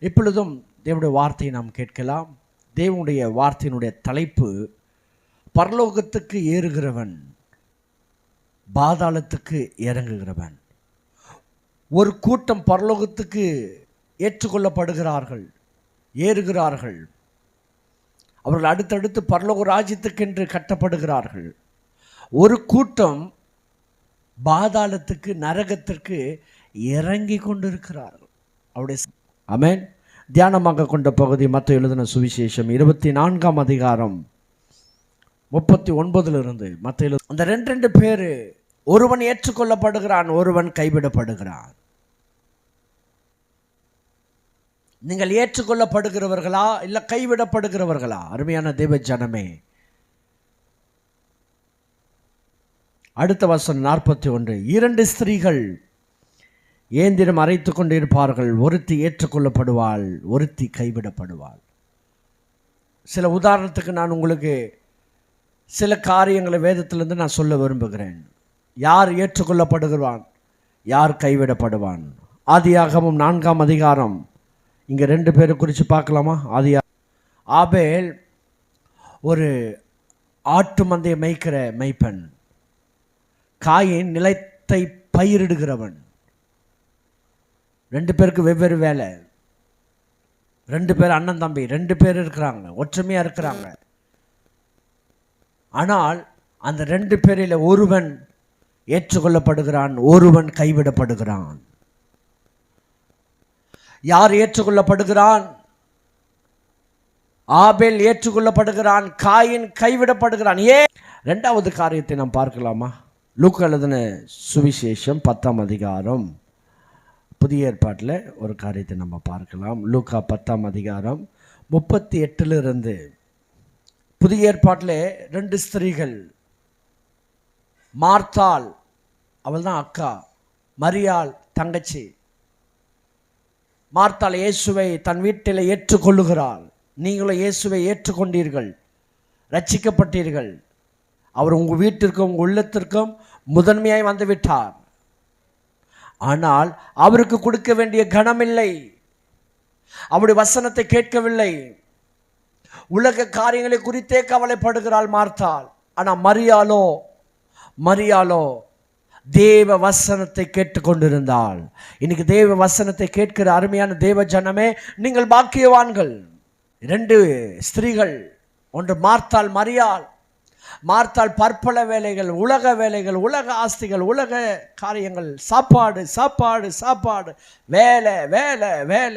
இப்பொழுதும் தேவனுடைய வார்த்தையை நாம் கேட்கலாம். தேவனுடைய வார்த்தையினுடைய தலைப்பு பரலோகத்துக்கு ஏறுகிறவன் பாதாளத்துக்கு இறங்குகிறவன். ஒரு கூட்டம் பரலோகத்துக்கு ஏற்றுக்கொள்ளப்படுகிறார்கள் ஏறுகிறார்கள். அவர்கள் அடுத்தடுத்து பரலோக ராஜ்யத்துக்கென்று கட்டப்படுகிறார்கள். ஒரு கூட்டம் பாதாளத்துக்கு நரகத்திற்கு இறங்கி கொண்டிருக்கிறார்கள். அவருடைய அமேன் தியானமாக கொண்ட பகுதி மற்ற எழுதின சுவிசேஷம் இருபத்தி நான்காம் அதிகாரம் முப்பத்தி ஒன்பதிலிருந்து மற்ற எழு அந்த ரெண்டு ரெண்டு பேர் ஒருவன் ஏற்றுக்கொள்ளப்படுகிறான் ஒருவன் கைவிடப்படுகிறான். நீங்கள் ஏற்றுக்கொள்ளப்படுகிறவர்களா இல்லை கைவிடப்படுகிறவர்களா? அருமையான தேவ ஜனமே. அடுத்த வசனம் நாற்பத்தி ஒன்று. இரண்டு ஸ்திரீகள் ஏந்திரம் அரைத்து கொண்டிருப்பார்கள். ஒருத்தி ஏற்றுக்கொள்ளப்படுவாள் ஒருத்தி கைவிடப்படுவாள். சில உதாரணத்துக்கு நான் உங்களுக்கு சில காரியங்களை வேதத்திலிருந்து நான் சொல்ல விரும்புகிறேன். யார் ஏற்றுக்கொள்ளப்படுகிறான் யார் கைவிடப்படுவான்? ஆதியாகமும் நான்காம் அதிகாரம். இங்கே ரெண்டு பேரை குறித்து பார்க்கலாமா? ஆதியா ஆபேல் ஒரு ஆட்டு மந்தையை மேய்க்கிற மெய்ப்பன். காயின் நிலத்தை பயிரிடுகிறவன். ரெண்டு பேருக்கு வெவ்வேறு வேலை. ரெண்டு பேர் அண்ணன் தம்பி ரெண்டு பேர் இருக்கிறாங்க ஒற்றுமையாக இருக்கிறாங்க. ஆனால் அந்த ரெண்டு பேரில் ஒருவன் ஏற்றுக்கொள்ளப்படுகிறான் ஒருவன் கைவிடப்படுகிறான். யார் ஏற்றுக்கொள்ளப்படுகிறான்? ஆபேல் ஏற்றுக்கொள்ளப்படுகிறான் காயின் கைவிடப்படுகிறான். ஏன் ரெண்டாவது காரியத்தை நாம் பார்க்கலாமா? லூக் எழுதின சுவிசேஷம் பத்தாம் அதிகாரம். புதிய ஏற்பாட்டில் ஒரு காரியத்தை நம்ம பார்க்கலாம். லூக்கா பத்தாம் அதிகாரம் முப்பத்தி எட்டிலிருந்து புதிய ஏற்பாட்டில் ரெண்டு ஸ்திரீகள் மார்த்தாள் அவள் தான் அக்கா மரியாள் தங்கச்சி. மார்த்தாள் இயேசுவை தன் வீட்டில் ஏற்றுக்கொள்ளுகிறாள். நீங்களும் இயேசுவை ஏற்றுக்கொண்டீர்கள் ரட்சிக்கப்பட்டீர்கள் அவர் உங்கள் வீட்டிற்கும் உங்கள் உள்ளத்திற்கும் முதன்மையாய் வந்து விட்டார் ஆனால் அவருக்கு கொடுக்க வேண்டிய கனமில்லை. அவருடைய வசனத்தை கேட்கவில்லை. உலக காரியங்களை குறித்தே கவலைப்படுகிறாள் மார்த்தாள் ஆனால் மரியாளோ மரியாளோ தேவ வசனத்தை கேட்டுக்கொண்டிருந்தாள். இன்னைக்கு தேவ வசனத்தை கேட்கிற அருமையான தேவ ஜனமே நீங்கள் பாக்கியவான்கள். இரண்டு ஸ்திரீகள் ஒன்று மார்த்தாள் மரியாள். மார்த்தால் பற்பல வேலைகள் உலக வேலைகள் உலக ஆஸ்திகள் உலக காரியங்கள். சாப்பாடு சாப்பாடு சாப்பாடு. வேலை வேலை வேலை.